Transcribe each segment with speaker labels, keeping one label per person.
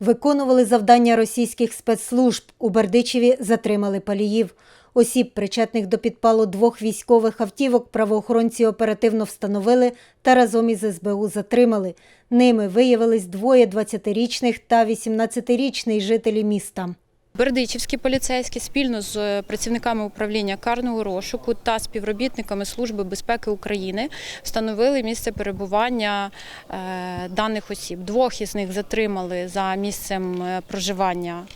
Speaker 1: Виконували завдання російських спецслужб. У Бердичеві затримали паліїв. Осіб, причетних до підпалу двох військових автівок, правоохоронці оперативно встановили та разом із СБУ затримали. Ними виявились двоє 20-річних та 18-річний жителі міста.
Speaker 2: Бердичівські поліцейські спільно з е, працівниками управління карного розшуку та співробітниками Служби безпеки України встановили місце перебування е, даних осіб. Двох із них затримали за місцем е, проживання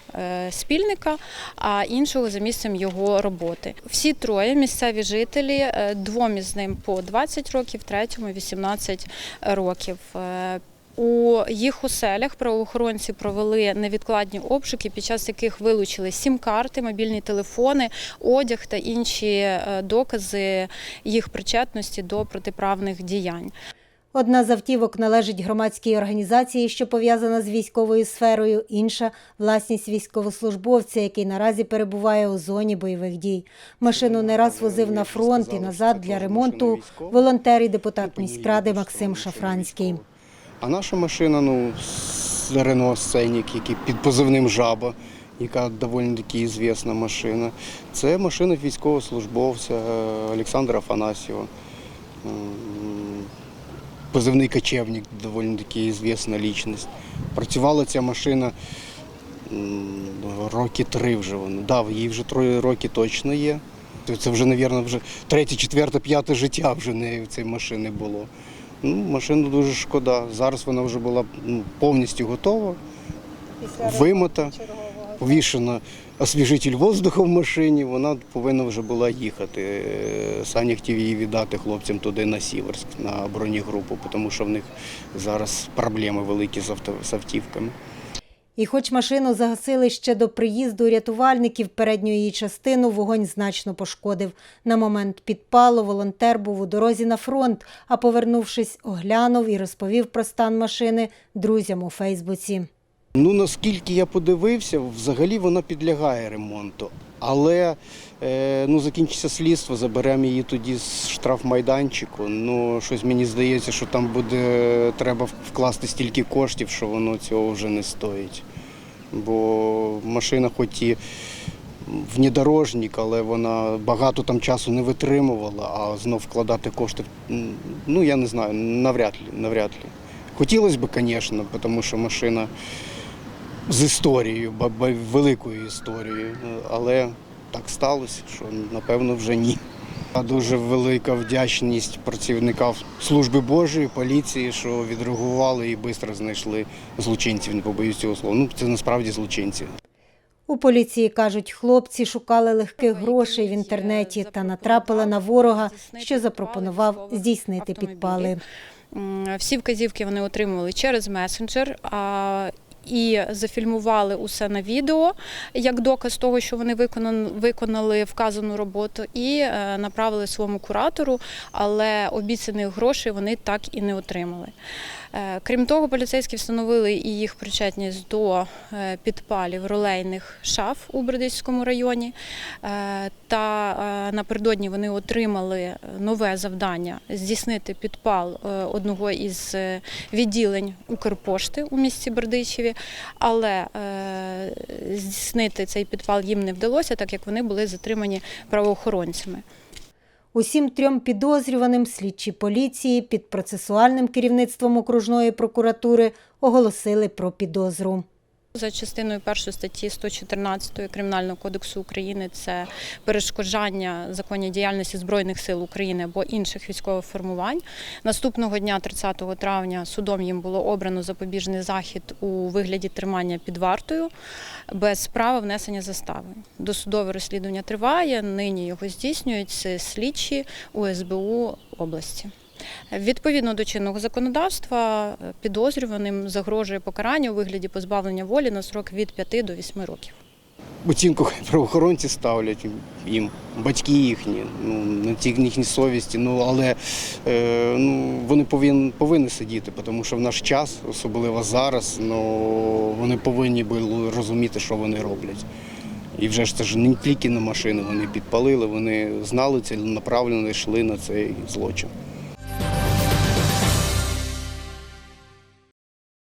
Speaker 2: спільника, а іншого за місцем його роботи. Всі троє місцеві жителі, двом із ним по 20 років, третьому 18 років. У їх оселях правоохоронці провели невідкладні обшуки, під час яких вилучили сім-карти, мобільні телефони, одяг та інші е, докази їх причетності до протиправних діянь.
Speaker 1: Одна з автівок належить громадській організації, що пов'язана з військовою сферою, інша – власність військовослужбовця, який наразі перебуває у зоні бойових дій. Машину не раз возив на фронт і назад для ремонту волонтер і депутат міськради Максим Шафранський.
Speaker 3: А наша машина, ну, Рено Сценік, який під позивним Жаба, яка доволі таки звісна машина. Це машина військовослужбовця е, Олександра Афанасьєва. Позивний кочевник, доволі таки звісна лічність. Працювала ця машина роки три вже вона. Да, їй вже три роки точно є. Це вже, мабуть, вже третє, четверте, п'яте життя вже неї в цій машини було. Ну, машину дуже шкода. Зараз вона вже була ну, повністю готова, вимита, повішена освіжитель воздуху в машині, вона повинна вже була їхати. Саня хотів її віддати хлопцям туди на Сіверськ, на бронегрупу, тому що в них зараз проблеми великі з автівками.
Speaker 1: І хоч машину загасили ще до приїзду рятувальників, передню її частину вогонь значно пошкодив. На момент підпалу волонтер був у дорозі на фронт, а повернувшись, оглянув і розповів про стан машини друзям у Фейсбуці.
Speaker 3: Ну наскільки я подивився, взагалі вона підлягає ремонту. Але е, ну, закінчиться слідство, заберемо її тоді з штрафмайданчику. Ну, щось мені здається, що там буде треба вкласти стільки коштів, що воно цього вже не стоїть. Бо машина хоч і внедорожник, але вона багато там часу не витримувала, а знов вкладати кошти, ну я не знаю, навряд ли, навряд ли. Хотілося б, звісно, тому що машина з історією, великою історією, але так сталося, що напевно вже ні. Дуже велика вдячність працівникам служби Божої, поліції, що відреагували і швидко знайшли злочинців. Не побоюсь цього слова. Ну це насправді злочинці.
Speaker 1: У поліції кажуть, хлопці шукали легких грошей в інтернеті та натрапили на ворога, що запропонував здійснити підпали.
Speaker 2: Всі вказівки вони отримували через месенджер. І зафільмували усе на відео як доказ того, що вони виконали вказану роботу, і е, направили своєму куратору, але обіцяних грошей вони так і не отримали. Е, Крім того, поліцейські встановили і їх причетність до е, підпалів ролейних шаф у Бердичському районі. Та напередодні вони отримали нове завдання здійснити підпал одного із відділень Укрпошти у місті Бердичеві, але е, здійснити цей підпал їм не вдалося, так як вони були затримані правоохоронцями.
Speaker 1: Усім трьом підозрюваним слідчі поліції під процесуальним керівництвом окружної прокуратури оголосили про підозру.
Speaker 2: За частиною першої статті 114 Кримінального кодексу України це перешкоджання законній діяльності Збройних сил України або інших військових формувань. Наступного дня, 30 травня, судом їм було обрано запобіжний захід у вигляді тримання під вартою без права внесення застави. Досудове розслідування триває. Нині його здійснюють слідчі УСБУ області. Відповідно до чинного законодавства, підозрюваним загрожує покарання у вигляді позбавлення волі на срок від 5 до 8 років.
Speaker 3: Оцінку правоохоронці ставлять їм, батьки їхні, ну, на ті їхні совісті. Ну, але е, ну, вони повинні, повинні сидіти, тому що в наш час, особливо зараз, ну, вони повинні були розуміти, що вони роблять. І вже ж це ж не тільки на машини вони підпалили, вони знали ціленаправленно йшли на цей злочин.